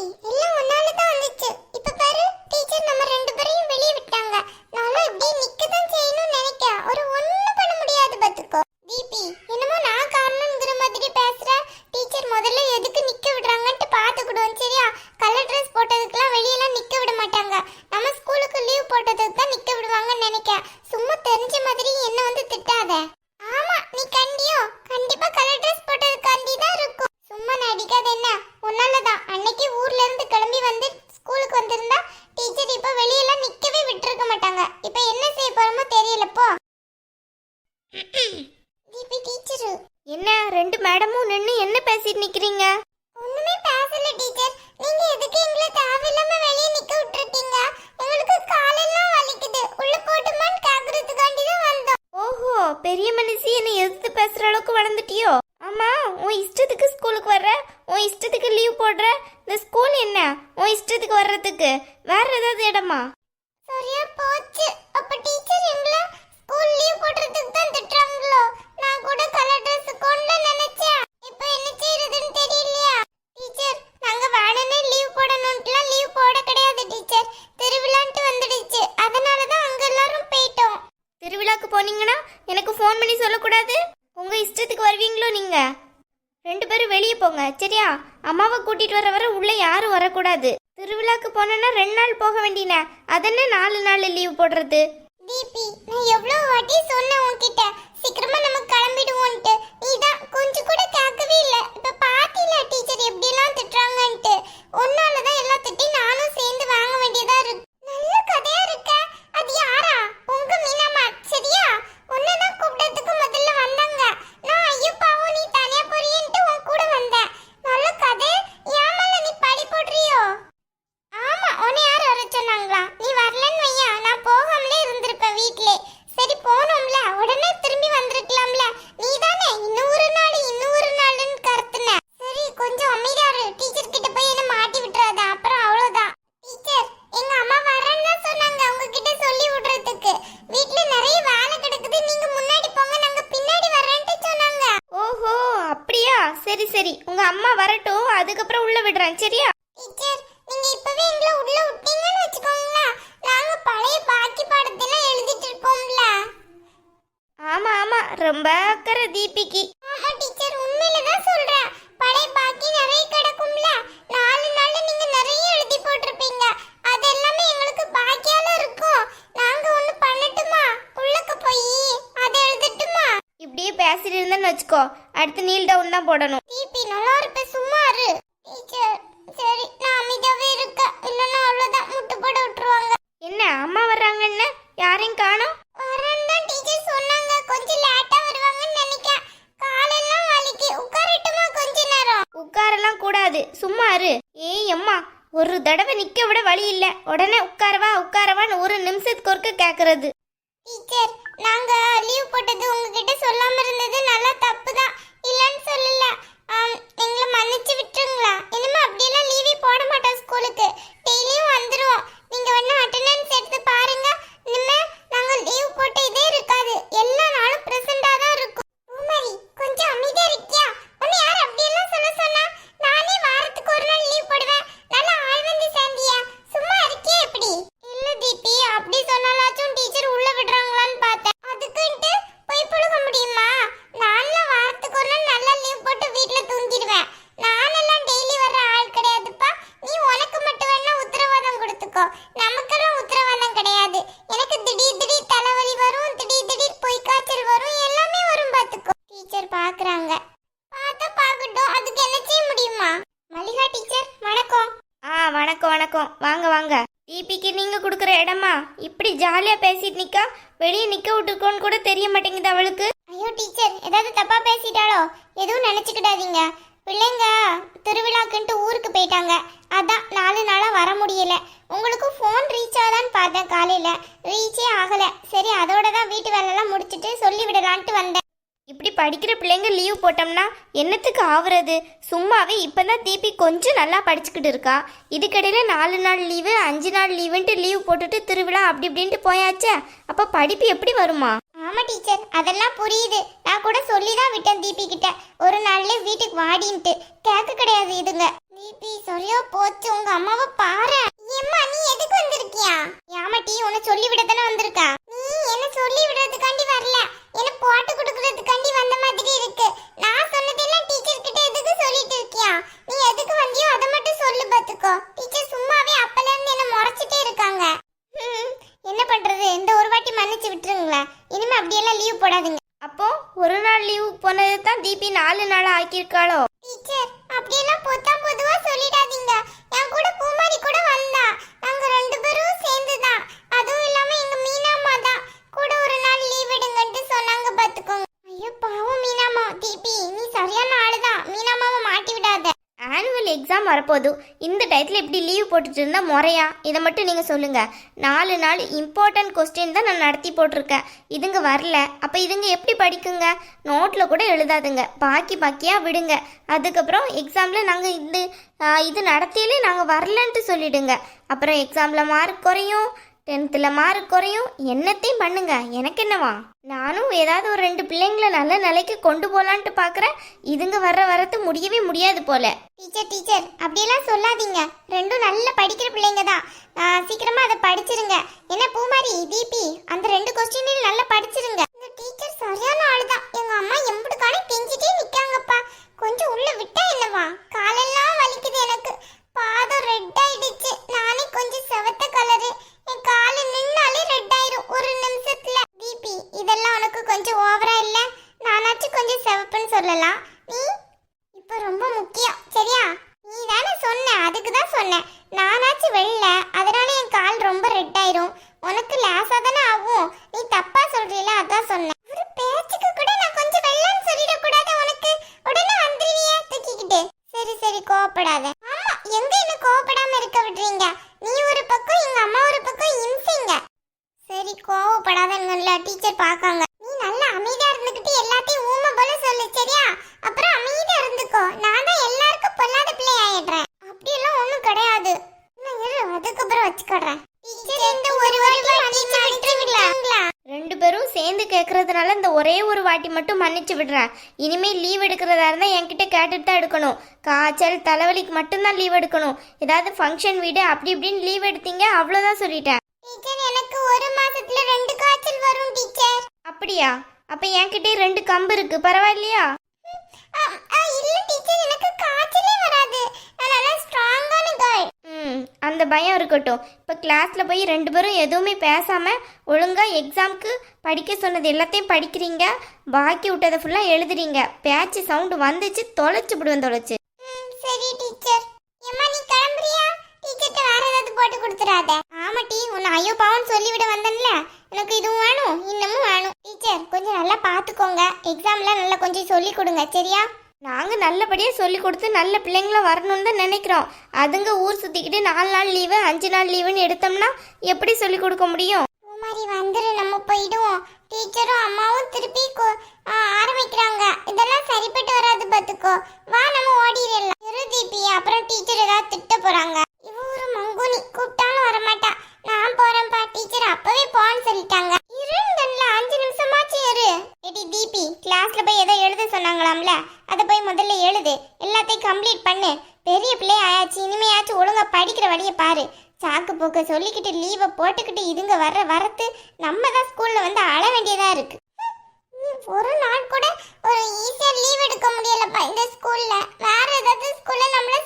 பூமாரி எல்லாம் ஒன்னால தான் வந்துச்சு இப்ப பாரு டீச்சர் நம்ம ரெண்டு பேரையும் வெளியே விட்டாங்க நானும் இப்படியே நிக்க தான் செய்யணும்னு நினைக்கிறேன் ஒரு ஒண்ணும் பண்ண முடியாது பாத்துக்கோ தீபி என்னமோ நான் காரணம்ங்கிற மாதிரி பேசுற டீச்சர் முதல்ல எதுக்கு நிக்க விடுறாங்கன்ட்டு பாத்துக்கிடுவோம் சரியா கலர் ட்ரெஸ் போட்டதுக்கெல்லாம் வெளியெல்லாம் நிக்க விட மாட்டாங்க நம்ம ஸ்கூலுக்கு லீவ் போட்டதுக்கு தான் நிக்க விடுவாங்கன்னு நினைக்கிறேன் சும்மா தெரிஞ்ச மாதிரி என்ன வந்து திட்டாத ஆமா நீ கண்டியோ கண்டிப்பா கலர் ட்ரெஸ் போட்டதுக்காண்டி தான் இருக்கும் சும்மா நடிக்காத என்ன உன்னாலதான் அன்னைக்கு ஊர்ல இருந்து கிளம்பி வந்து ஸ்கூலுக்கு வந்திருந்தா டீச்சர் இப்ப வெளியெல்லாம் நிக்கவே மாட்டாங்க இப்ப என்ன செய்ய போறோமோ தெரியல போ. டீச்சர். என்ன ரெண்டு மேடமும் நின்று என்ன பேசிட்டு நிக்கிறீங்க? ஒண்ணுமே பேசல டீச்சர். நீங்க எதுக்கு எங்களை தேவையில்லாம வெளிய நிக்க விட்டுருக்கீங்க? எங்களுக்கு காலெல்லாம் வலிக்குது. உள்ள போட்டுமான்னு கேக்குறதுக்காண்டி தான் வந்தோம். ஓஹோ பெரிய மனுஷி என்னை எதிர்த்து பேசுற அளவுக்கு வளர்ந்துட்டியோ? ஆமா உன் இஷ்டத்துக்கு ஸ்கூலுக்கு வர்ற உன் இஷ்டத்துக்கு லீவ் போடுற இந்த ஸ்கூல் என்ன? உன் இஷ்டத்துக்கு வர்றதுக்கு வேற ஏதாவது இடமா? சரியா போச்சு. அப்ப டீச்சர் எங்களை ஸ்கூல் லீவ் போடுறதுக்கு தான் திட்டுறாங்களோ? நான் கூட கலர் ட்ரெஸ் கொண்டு நினைச்சேன். இப்போ என்ன செய்யறதுன்னு தெரியலையா? டீச்சர் நாங்க வேணும்னே லீவ் போடணும்ட்டுலாம் லீவ் போட கிடையாது டீச்சர் திருவிழான்ட்டு வந்துடுச்சு. அதனால தான் அங்க எல்லாரும் போயிட்டோம். திருவிழாக்கு போனீங்கன்னா எனக்கு ஃபோன் பண்ணி சொல்லக்கூடாது? உங்க இஷ்டத்துக்கு வருவீங்களோ நீங்க? ரெண்டு பேரும் வெளியே போங்க சரியா? அம்மாவை கூட்டிட்டு வர வர உள்ள யாரும் வரக்கூடாது. திருவிழாக்கு போனேன்னா ரெண்டு நாள் போக வேண்டியன அதென்ன நாலு நாள் லீவ் போடுறது? தீபி நான் எவ்வளவு வாட்டி சொன்னேன் உன்கிட்ட. சீக்கிரமா நம்ம கிளம்பிடுவோன்ட்டு. நீ தான் கொஞ்சம் கூட கேட்கவே இல்ல. இப்ப பாத்தீல டீச்சர் எப்படி எல்லாம் திட்டுறாங்கன்ட்டு உன்னால தான் எல்லாம் திட்டி நானும் சேர்ந்து வாங்க வேண்டியதா இருக்கு நல்ல கதையா இருக்க அது யாரா உங்க மீனாமா சரியா உன்னதான் கூப்பிட்டதுக்கு முதல்ல வந்தாங்க நான் ஐயோ பாவம் நீ தனியா போறியன்ட்டு உன் கூட வந்தேன் நல்ல கதை ஏமால நீ பழி போடுறியோ ஆமா உன்னை யார் வர சொன்னாங்களா நீ வரலன்னு வையா நான் போகாமலே இருந்திருப்பேன் வீட்லே சரி போனோம்ல உடனே திரும்பி வந்திருக்கலாம்ல நீ தானே இன்னும் ஒரு நாள் இன்னும் ஒரு நாள்னு கருத்துன சரி கொஞ்சம் அமைதியா இரு டீச்சர் கிட்ட போய் என்ன மாட்டி விட்டுறாத அப்புறம் அவ்வளவுதான் டீச்சர் எங்க அம்மா வரேன்னு தான் சொன்னாங்க உங்ககிட்ட சொல்லி விடுறதுக்கு வீட்ல நிறைய வேலை கிடக்குது நீங்க முன்னாடி போங்க நாங்க பின்னாடி வரேன்ட்டு சொன்னாங்க ஓஹோ அப்படியா சரி சரி உங்க அம்மா வரட்டும். அதுக்கப்புறம் உள்ள விடுறேன் சரியா? டீச்சர் நீங்க இப்பவே எங்களை உள்ள விட்டீங்கன்னு வச்சுக்கோங்களேன். நாங்க பழைய பாக்கி பாடத்தெல்லாம் எழுதிட்டு இருப்போம்ல ஆமா ஆமா. ரொம்ப அக்கறை தீபிக்கு ஆமா டீச்சர் உண்மையில தான் சொல்றேன் பழைய பாக்கி நிறைய கிடக்கும்ல நாலு நாள்ல நீங்க நிறைய எழுதி போட்டிருப்பீங்க அது எல்லாமே எங்களுக்கு பாக்கியால இருக்கும் நாங்க ஒண்ணு பண்ணட்டுமா உள்ளக்க போய் அதை எழுதட்டுமா இப்படியே பேசிட்டு இருந்தேன்னு வச்சுக்கோ. அடுத்து நீல் டவுன் தான் போடணும். டிபி நல்லா இருப்ப சும்மா இரு. டீச்சர் சரி நான் அமைதியாவே இருக்க இல்லைன்னா அவ்வளவுதான் முட்டு போட விட்டுருவாங்க. என்ன அம்மா வர்றாங்கன்னு யாரையும் காணோம்? வரேன்னு டீச்சர் சொன்னாங்க. கொஞ்சம் லேட்டா வருவாங்கன்னு நினைக்கிறேன். காலெல்லாம் வலிக்கு உட்காரட்டுமா கொஞ்ச நேரம்? உட்காரலாம் கூடாது. சும்மா இரு. ஏய் அம்மா ஒரு தடவை நிக்க விட வழி இல்ல. உடனே உட்காரவா உட்காரவான்னு ஒரு நிமிஷத்துக்கு ஒருக்க கேக்குறது. டீச்சர் நாங்க லீவ் போட்டது உங்ககிட்ட சொல்லாம இருந்தது நல்லா தப்பு தான் இல்லைன்னு சொல்லல. எங்களை மன்னிச்சு விட்டுருங்களா இனிமே அப்படியெல்லாம் லீவே போட மாட்டோம் ஸ்கூலுக்கு டெய்லியும் வந்துருவோம் நீங்க வேணா அட்டெண்டன்ஸ் எடுத்து பாருங்க இனிமே நாங்க லீவ் போட்ட இதே இருக்காது எல்லா நாளும் பிரசண்டா தான் இருக்கும் பூமாரி கொஞ்சம் அமைதியா இருக்கியா உன்னை யார் அப்படியெல்லாம் சொல்ல சொன்னா நானே வாரத்துக்கு ஒரு நாள் லீவ் போடுவேன் நல்லா ஆள் வந்து சேர்ந்தியா சும்மா இருக்கியா எப்படி இல்ல தீபி அப்படி சொன்னாலாச்சும் டீச்சர் உள்ள விடுறாங்களான்னு பார்த்தேன் அதுக்குன்ட்டு போய் புழுக முடியுமா நான்லாம் வாரத்துக்கு ஒரு நாள் நல்லா லீவ் போட்டு வீட்ல தூங்கிடுவேன் நானெல்லாம் டெய்லி வர்ற ஆள் கிடையாதுப்பா நீ உனக்கு மட்டும் வேணா உத்தரவாதம் கொடுத்துக்கோ நமக்கெல்லாம் உத்தரவாதம் கிடையாது. எனக்கு திடீர் திடீர் தலைவலி வரும் திடீர் திடீர் பொய் காய்ச்சல் வரும் எல்லாமே வரும் பார்த்துக்கோ. டீச்சர் பாக்குறாங்க பார்த்தா பார்க்கட்டும் அதுக்கு என்ன செய்ய முடியுமா? மல்லிகா டீச்சர் வணக்கம். ஆ வணக்கம் வணக்கம். வாங்க வாங்க. டிபிக்கு நீங்க கொடுக்குற இடமா? இப்படி ஜாலியா பேசிட்டு நிக்கா வெளியே நிக்க விட்டுருக்கோன்னு கூட தெரிய மாட்டேங்குது அவளுக்கு. ஐயோ டீச்சர் ஏதாவது தப்பா பேசிட்டாளோ? எதுவும் நினைச்சுக்கிடாதீங்க. பிள்ளைங்க திருவிழாக்குன்ட்டு ஊருக்கு போயிட்டாங்க. அதான் நாலு நாளாக வர முடியல. உங்களுக்கு ஃபோன் ரீச் ஆகலான்னு பார்த்தேன் காலையில். ரீச்சே ஆகலை. சரி அதோட தான் வீட்டு வேலைலாம் முடிச்சுட்டு சொல்லி விடலான்ட்டு வந்தேன். இப்படி படிக்கிற பிள்ளைங்க லீவ் போட்டோம்னா என்னத்துக்கு ஆகுறது சும்மாவே இப்போ தான் தீபி கொஞ்சம் நல்லா படிச்சுக்கிட்டு இருக்கா. இதுக்கடையில் நாலு நாள் லீவு அஞ்சு நாள் லீவுன்ட்டு லீவ் போட்டுட்டு திருவிழா அப்படி இப்படின்ட்டு போயாச்சே. அப்போ படிப்பு எப்படி வருமா? ஆமா டீச்சர் அதெல்லாம் புரியுது. நான் கூட சொல்லி தான் விட்டேன் தீபி கிட்ட. ஒரு நாள்ல வீட்டுக்கு வாடின்ட்டு. கேட்க கிடையாது இதுங்க. தீபி சரியா போச்சு. உங்க அம்மாவை பாரு. ஏம்மா நீ எதுக்கு வந்திருக்கியா? ஏமா டீ உன்னை சொல்லி விட தானே வந்திருக்கா? நீ என்ன சொல்லி விடுறதுக்காண்டி வரல. என்ன போட்டு கொடுக்கறதுக்காண்டி வந்த மாதிரி இருக்கு. நான் சொன்னதெல்லாம் டீச்சர் கிட்ட எதுக்கு சொல்லிட்டு இருக்கியா நீ எதுக்கு வந்தியோ அதை மட்டும் சொல்லு பாத்துக்கோ டீச்சர் சும்மாவே அப்பல இருந்து என்ன முறைச்சிட்டே இருக்காங்க ஹம், என்ன பண்றது இந்த ஒரு வாட்டி மன்னிச்சு விட்டுருங்களேன் இனிமே அப்படியெல்லாம் லீவ் போடாதீங்க அப்போ ஒரு நாள் லீவுக்கு போனது தான் தீபி நாலு நாள் ஆக்கியிருக்காளோ டீச்சர் அப்படியெல்லாம் பொத்தாம் பொதுவா சொல்லிடாதீங்க என் கூட பூமாரி கூட வந்தா நாங்க ரெண்டு பேரும் சேர்ந்து தான் அதுவும் இல்லாம எங்க மீனாம்மா தான் கூட ஒரு நாள் லீவ் எடுங்கன்ட்டு சொன்னாங்க பாத்துக்கோங்க ஐயோ பாவம் மீனாம்மா தீபி நீ சரியான ஆளுதான் மீனாம்மாவை மாட்டி விடாத ஆனுவல் எக்ஸாம் வரப்போதும் இந்த டயத்தில் இப்படி லீவ் போட்டுட்டு இருந்தால் முறையா? இதை மட்டும் நீங்கள் சொல்லுங்கள் நாலு நாள் இம்பார்ட்டன்ட் கொஸ்டின் தான் நான் நடத்தி போட்டிருக்கேன். இதுங்க வரல. அப்போ இதுங்க எப்படி படிக்குங்க? நோட்டில் கூட எழுதாதுங்க. பாக்கி பாக்கியாக விடுங்க. அதுக்கப்புறம் எக்ஸாமில் நாங்கள் இது இது நடத்தியிலே நாங்கள் வரலன்ட்டு சொல்லிவிடுங்க அப்புறம் எக்ஸாமில் மார்க் குறையும். டென்த்தில் மார்க் குறையும் என்னத்தையும் பண்ணுங்க. எனக்கு என்னவா? நானும் ஏதாவது ஒரு ரெண்டு பிள்ளைங்களை நல்ல நிலைக்கு கொண்டு போகலான்ட்டு பார்க்குறேன் இதுங்க வர்ற வரத்து முடியவே முடியாது போல. டீச்சர் டீச்சர் அப்படியெல்லாம் சொல்லாதீங்க. ரெண்டும் நல்ல படிக்கிற பிள்ளைங்க தான். சீக்கிரமாக அதை படிச்சிருங்க. என்ன பூமாரி தீபி அந்த ரெண்டு கொஸ்டினையும் நல்லா படிச்சிருங்க. நானாச்சும் சொல்லலாம். நீ இப்ப ரொம்ப முக்கியம் சரியா? நீ தானே சொன்ன அதுக்கு தான் சொன்னேன். நானாச்சும் வெளில அதனால என் கால் ரொம்ப ரெட் ஆயிரும். உனக்கு லேசா தானே ஆகும். நீ தப்பா சொல்றீல அதான் சொன்னேன். ஒரு பேச்சுக்கு கூட நான் கொஞ்சம் வெள்ளன்னு சொல்லிடக்கூடாது உனக்கு. உடனே வந்துருவியா தூக்கிக்கிட்டு. சரி சரி கோவப்படாத. வாட்டி மட்டும் மன்னிச்சு விடுறேன். இனிமேல் லீவ் எடுக்கிறதா இருந்தால் என்கிட்ட கேட்டுட்டு தான் எடுக்கணும். காய்ச்சல் தலைவலிக்கு மட்டும்தான் லீவ் எடுக்கணும். ஏதாவது ஃபங்க்ஷன் வீடு அப்படி இப்படின்னு லீவ் எடுத்தீங்க அவ்வளோதான் சொல்லிட்டேன். டீச்சர் எனக்கு ஒரு மாசத்துல ரெண்டு காய்ச்சல் வரும் டீச்சர் அப்படியா? அப்போ என்கிட்டே ரெண்டு கம்பு இருக்கு. பரவாயில்லையா ஆ, ஆ, இல்ல டீச்சர் எனக்கு காய்ச்சலே வராது நான் நல்லா ஸ்ட்ராங்கான கேர்ள் ம் அந்த பயம் இருக்கட்டும். இப்போ கிளாஸில் போய் ரெண்டு பேரும் எதுவுமே பேசாமல் ஒழுங்காக எக்ஸாம்க்கு படிக்க சொன்னது எல்லாத்தையும் படிக்கிறீங்க. பாக்கி விட்டதை ஃபுல்லாக எழுதுறீங்க. பேச்சு சவுண்டு வந்துச்சு தொலைச்சு விடுவேன் தொலைச்சு. சரி டீச்சர் எம்மா நீ கிளம்புறியா? டீச்சர்கிட்ட வேற ஏதாவது போட்டு கொடுத்துடாத ஆமா டீ உன்னை ஐயோ பாவம் சொல்லிவிட வந்தேன்ல. எனக்கு இதுவும் வேணும் இன்னமும் வேணும். டீச்சர் கொஞ்சம் நல்லா பார்த்துக்கோங்க எக்ஸாம்ல நல்லா கொஞ்சம் சொல்லி கொடுங்க சரியா? நாங்கள் நல்லபடியாக சொல்லி கொடுத்து நல்ல பிள்ளைங்களா வரணும்னு தான் நினைக்கிறோம். அதுங்க ஊர் சுற்றிக்கிட்டு நாலு நாள் லீவு அஞ்சு நாள் லீவுன்னு எடுத்தோம்னா எப்படி சொல்லி கொடுக்க முடியும்? பூமாரி வந்துரு நம்ம போயிடுவோம். டீச்சரும் அம்மாவும் திருப்பி கொ- ஆ, ஆரம்பிக்கிறாங்க இதெல்லாம் சரிப்பட்டு வராது பாத்துக்கோ வா நம்ம ஓடிடலாம் இரு தீபி அப்புறம் டீச்சர் ஏதாவது திட்ட போறாங்க இவ ஒரு மங்குனி கூப்பிட்டாலும் வரமாட்டா நான் போறேன்ப்பா டீச்சர் அப்பவே போன்னு சொல்லிட்டாங்க இருந்தல்ல அஞ்சு நிமிஷமாச்சு இரு ஏடி தீபி கிளாஸ்ல போய் ஏதோ எழுத சொன்னாங்களாம்ல அதை முதல்ல எழுது. எல்லாத்தையும் கம்ப்ளீட் பண்ணு. பெரிய பிள்ளை ஆயாச்சு இனிமையாச்சும் ஒழுங்கா படிக்கிற வழியை பாரு. சாக்கு போக்க சொல்லிக்கிட்டு லீவை போட்டுக்கிட்டு இதுங்க வர்ற வரத்து நம்ம தான் ஸ்கூல்ல வந்து அழ வேண்டியதா இருக்கு. ஒரு நாள் கூட ஒரு ஈஸியா லீவ் எடுக்க முடியலப்பா இந்த ஸ்கூல்ல வேற ஏதாவது ஸ்கூல்ல நம்மள